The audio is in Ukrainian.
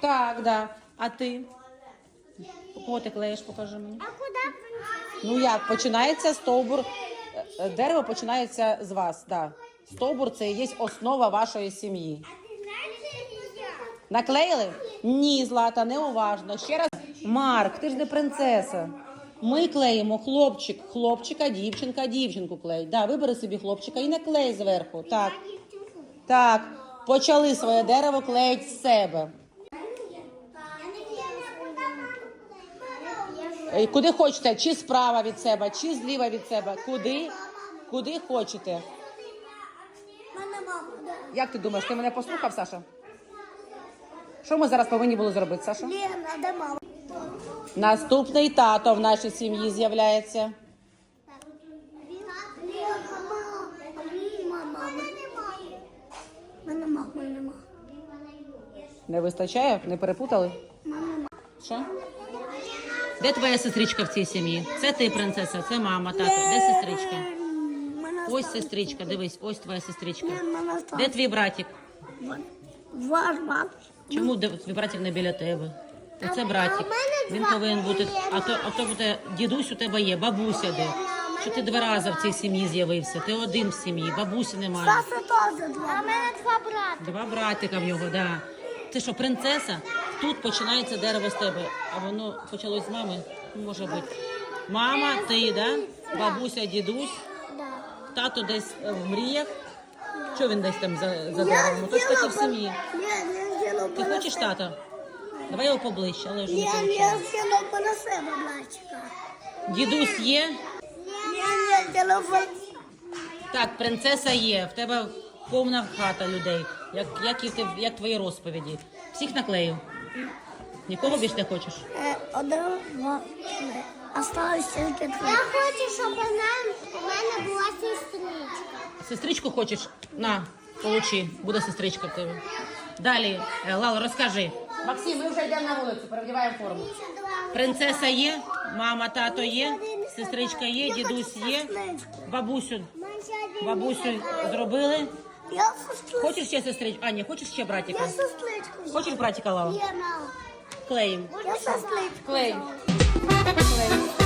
Так, да. А ти? Кого ти клеїш, покажи мені. А принцесса? Ну як, починається стовбур. е, Дерево починається з вас, да. Стовбур це і є основа вашої сім'ї. А я? Наклеїли? Ні, Злата, неуважно. Ще раз. Марк, ти ж не принцеса. Ми клеїмо хлопчик, хлопчика, дівчинка, дівчинку клей. Да, вибери собі хлопчика і наклей зверху. Так. Так. Почали своє дерево клеїть з себе. Куди хочете? Чи справа від себе, чи зліва від себе. Куди? Куди хочете? Як ти думаєш, ти мене послухав, Саша? Що ми зараз повинні були зробити, Саша? Наступний тато в нашій сім'ї з'являється. Не вистачає? Не перепутали? Що? Де твоя сестричка в цій сім'ї? Це ти, принцеса, це мама, тато. Де сестричка? Ось сестричка, дивись, ось твоя сестричка. Де твій братик? Чому твій братик не біля тебе? А Це братик. а Він повинен бути. А то, а то буде дідусь у тебе є, бабуся де. Що ти два рази в цій сім'ї з'явився? Ти один в сім'ї, бабусі немає. А в мене два брати. Два братика в нього, да. Ти що, принцеса? Тут починається дерево з тебе, а воно почалось з мами. Може бути. Мама, ти, да? Бабуся, дідусь, тато десь е, в мріях. Що він десь там за, за деревом? Тож таки в сім'ї. Ти хочеш тата? Давай його поближче, але вже не Я виходить. на себе, братчика. Дідусь є? Я не зробила. Так, принцеса є. В тебе повна хата людей. Як, як, і ти, як твої розповіді. Всіх наклеїв? Нікого більш не хочеш? Е, Один, два, три. Осталось тільки три. Я хочу, щоб вона, у мене була сестричка. Сестричку хочеш? На, получи. Буде сестричка в тебе. Далі, е, Лала, розкажи. Максим, ми вже йдемо на вулицю, перевдіваємо форму. Принцеса є, мама, тато є, сестричка є, дідусь є, бабусю, бабусю зробили. Я сестричку. Хочеш ще сестричку? Аня, хочеш ще братика? Я сестричку. Хочеш братика, Лава? Я на. Клеїм. Я сестричку. Клеїм. Клей.